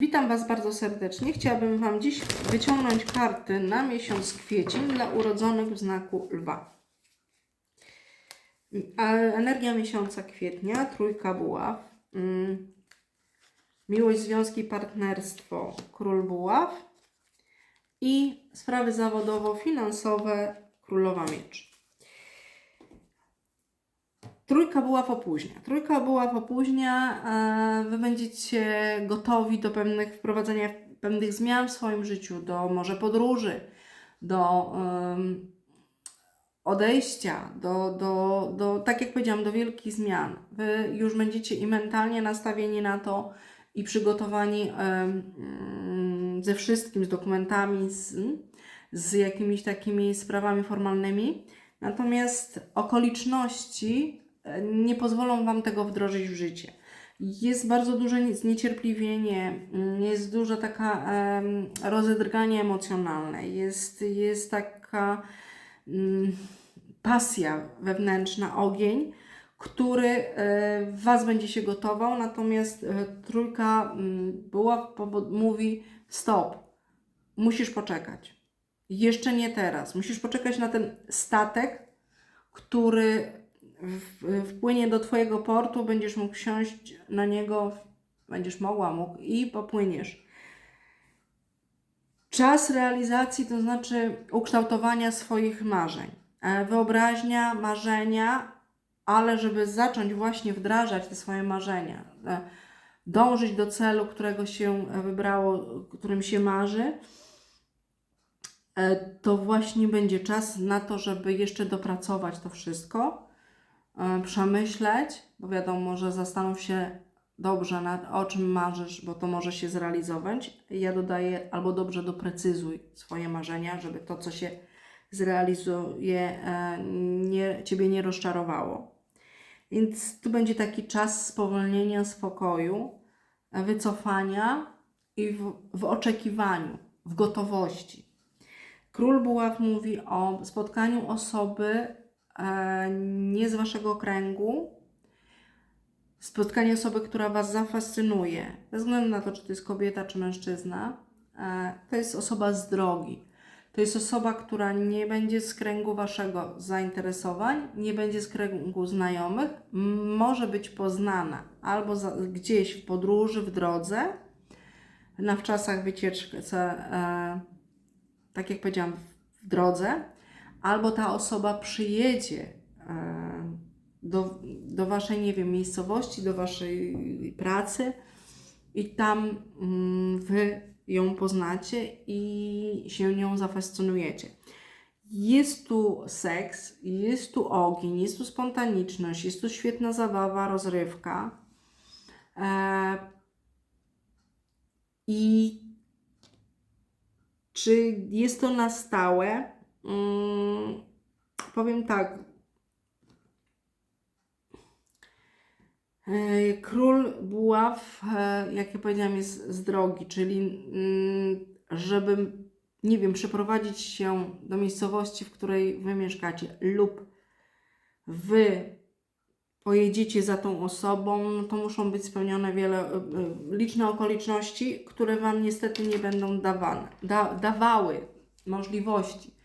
Witam Was bardzo serdecznie. Chciałabym Wam dziś wyciągnąć karty na miesiąc kwiecień dla urodzonych w znaku lwa. Energia miesiąca kwietnia, trójka buław, mm, miłość, związki, partnerstwo, król buław i sprawy zawodowo-finansowe, królowa miecz. Trójka buław opóźnia. Trójka buław opóźnia. e, Wy będziecie gotowi do pewnych wprowadzenia pewnych zmian w swoim życiu, do może podróży, do em, odejścia, do, do, do, tak jak powiedziałam, do wielkich zmian. Wy już będziecie i mentalnie nastawieni na to i przygotowani mm, ze wszystkim, z dokumentami, z, z jakimiś takimi sprawami formalnymi. Natomiast okoliczności nie pozwolą Wam tego wdrożyć w życie. Jest bardzo duże nie- zniecierpliwienie, mm, jest duża taka em, rozedrganie emocjonalne, jest, jest taka mm, pasja wewnętrzna, ogień, który e, Was będzie się gotował, natomiast e, trójka mm, była, mówi stop, musisz poczekać. Jeszcze nie teraz. Musisz poczekać na ten statek, który wpłynie do Twojego portu, będziesz mógł wsiąść na niego, będziesz mogła, mógł i popłyniesz. Czas realizacji to znaczy ukształtowania swoich marzeń. E, Wyobraźnia, marzenia, ale żeby zacząć właśnie wdrażać te swoje marzenia, e, dążyć do celu, którego się wybrało, którym się marzy, e, to właśnie będzie czas na to, żeby jeszcze dopracować to wszystko, przemyśleć, bo wiadomo, że zastanów się dobrze nad o czym marzysz, bo to może się zrealizować. Ja dodaję albo dobrze doprecyzuj swoje marzenia, żeby to, co się zrealizuje, e, nie, Ciebie nie rozczarowało. Więc tu będzie taki czas spowolnienia, spokoju, e, wycofania i w, w oczekiwaniu, w gotowości. Król Buław mówi o spotkaniu osoby e, nie z waszego kręgu, spotkaniu osoby, która was zafascynuje, bez względu na to, czy to jest kobieta, czy mężczyzna. E, to jest osoba z drogi. To jest osoba, która nie będzie z kręgu waszego zainteresowań, nie będzie z kręgu znajomych, może być poznana albo za, gdzieś w podróży, w drodze, na wczasach wycieczce, e, tak jak powiedziałam, w drodze, albo ta osoba przyjedzie e, do, do waszej, nie wiem, miejscowości, do waszej pracy i tam mm, wy ją poznacie i się nią zafascynujecie. Jest tu seks, jest tu ogień, jest tu spontaniczność, jest tu świetna zabawa, rozrywka. E, I czy jest to na stałe? Mm, powiem tak. E, Król buław, e, jak ja powiedziałam, jest z drogi, czyli mm, żeby, nie wiem, przeprowadzić się do miejscowości, w której wy mieszkacie, lub wy pojedziecie za tą osobą, no to muszą być spełnione wiele, e, liczne okoliczności, które Wam niestety nie będą dawane, da, dawały możliwości.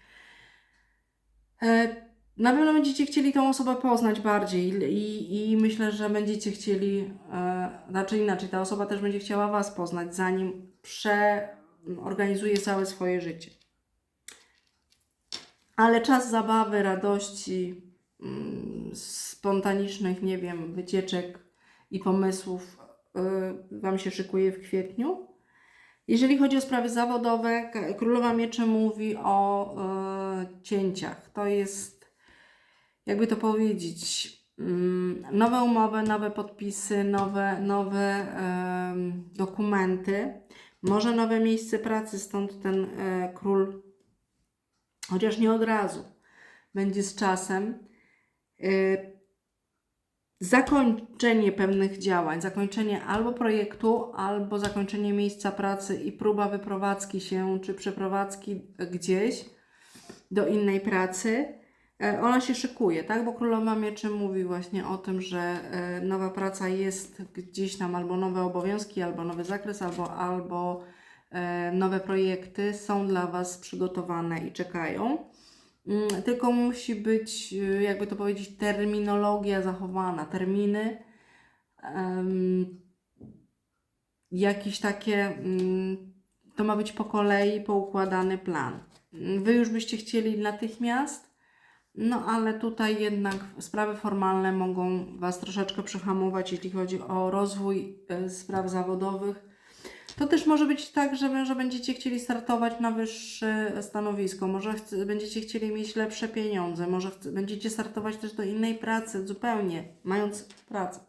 E, Na pewno będziecie chcieli tą osobę poznać bardziej i, i myślę, że będziecie chcieli, e, znaczy inaczej, ta osoba też będzie chciała Was poznać, zanim przeorganizuje całe swoje życie. Ale czas zabawy, radości, mm, spontanicznych, nie wiem, wycieczek i pomysłów y, Wam się szykuje w kwietniu. Jeżeli chodzi o sprawy zawodowe, Królowa Mieczy mówi o cięciach. To jest, jakby to powiedzieć, mm, nowe umowy, nowe podpisy, nowe, nowe dokumenty, może nowe miejsce pracy, stąd ten e, król, chociaż nie od razu, będzie z czasem. E, zakończenie pewnych działań, zakończenie albo projektu, albo zakończenie miejsca pracy i próba wyprowadzki się czy przeprowadzki gdzieś do innej pracy. E, Ona się szykuje, tak? Bo Królowa Mieczy mówi właśnie o tym, że e, nowa praca jest gdzieś tam, albo nowe obowiązki, albo nowy zakres, albo, albo e, nowe projekty są dla Was przygotowane i czekają. Mm, Tylko musi być, jakby to powiedzieć, terminologia zachowana, terminy, jakieś takie, mm, to ma być po kolei poukładany plan. Wy już byście chcieli natychmiast, no ale tutaj jednak sprawy formalne mogą Was troszeczkę przyhamować, jeśli chodzi o rozwój e, spraw zawodowych. To też może być tak, że, że będziecie chcieli startować na wyższe stanowisko, może będziecie chcieli mieć lepsze pieniądze, może będziecie startować też do innej pracy zupełnie, mając pracę.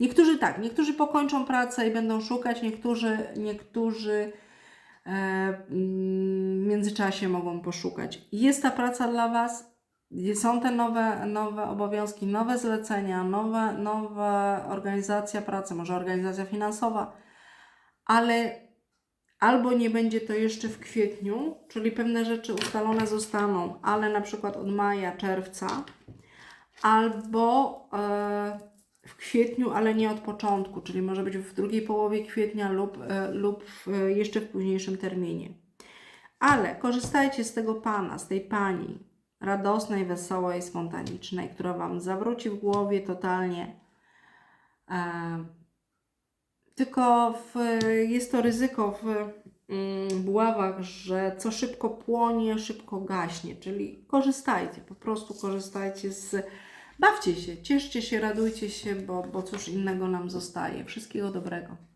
Niektórzy tak, niektórzy pokończą pracę i będą szukać, niektórzy, niektórzy w międzyczasie mogą poszukać. Jest ta praca dla Was, są te nowe, nowe obowiązki, nowe zlecenia, nowe, nowa organizacja pracy, może organizacja finansowa, ale albo nie będzie to jeszcze w kwietniu, czyli pewne rzeczy ustalone zostaną, ale na przykład od maja, czerwca, albo e, w kwietniu, ale nie od początku, czyli może być w drugiej połowie kwietnia lub, e, lub w, e, jeszcze w późniejszym terminie. Ale korzystajcie z tego pana, z tej pani, radosnej, wesołej, spontanicznej, która Wam zawróci w głowie totalnie. E, tylko w, jest to ryzyko w mm, buławach, że co szybko płonie, szybko gaśnie. Czyli korzystajcie, po prostu korzystajcie z. Bawcie się, cieszcie się, radujcie się, bo, bo cóż innego nam zostaje. Wszystkiego dobrego.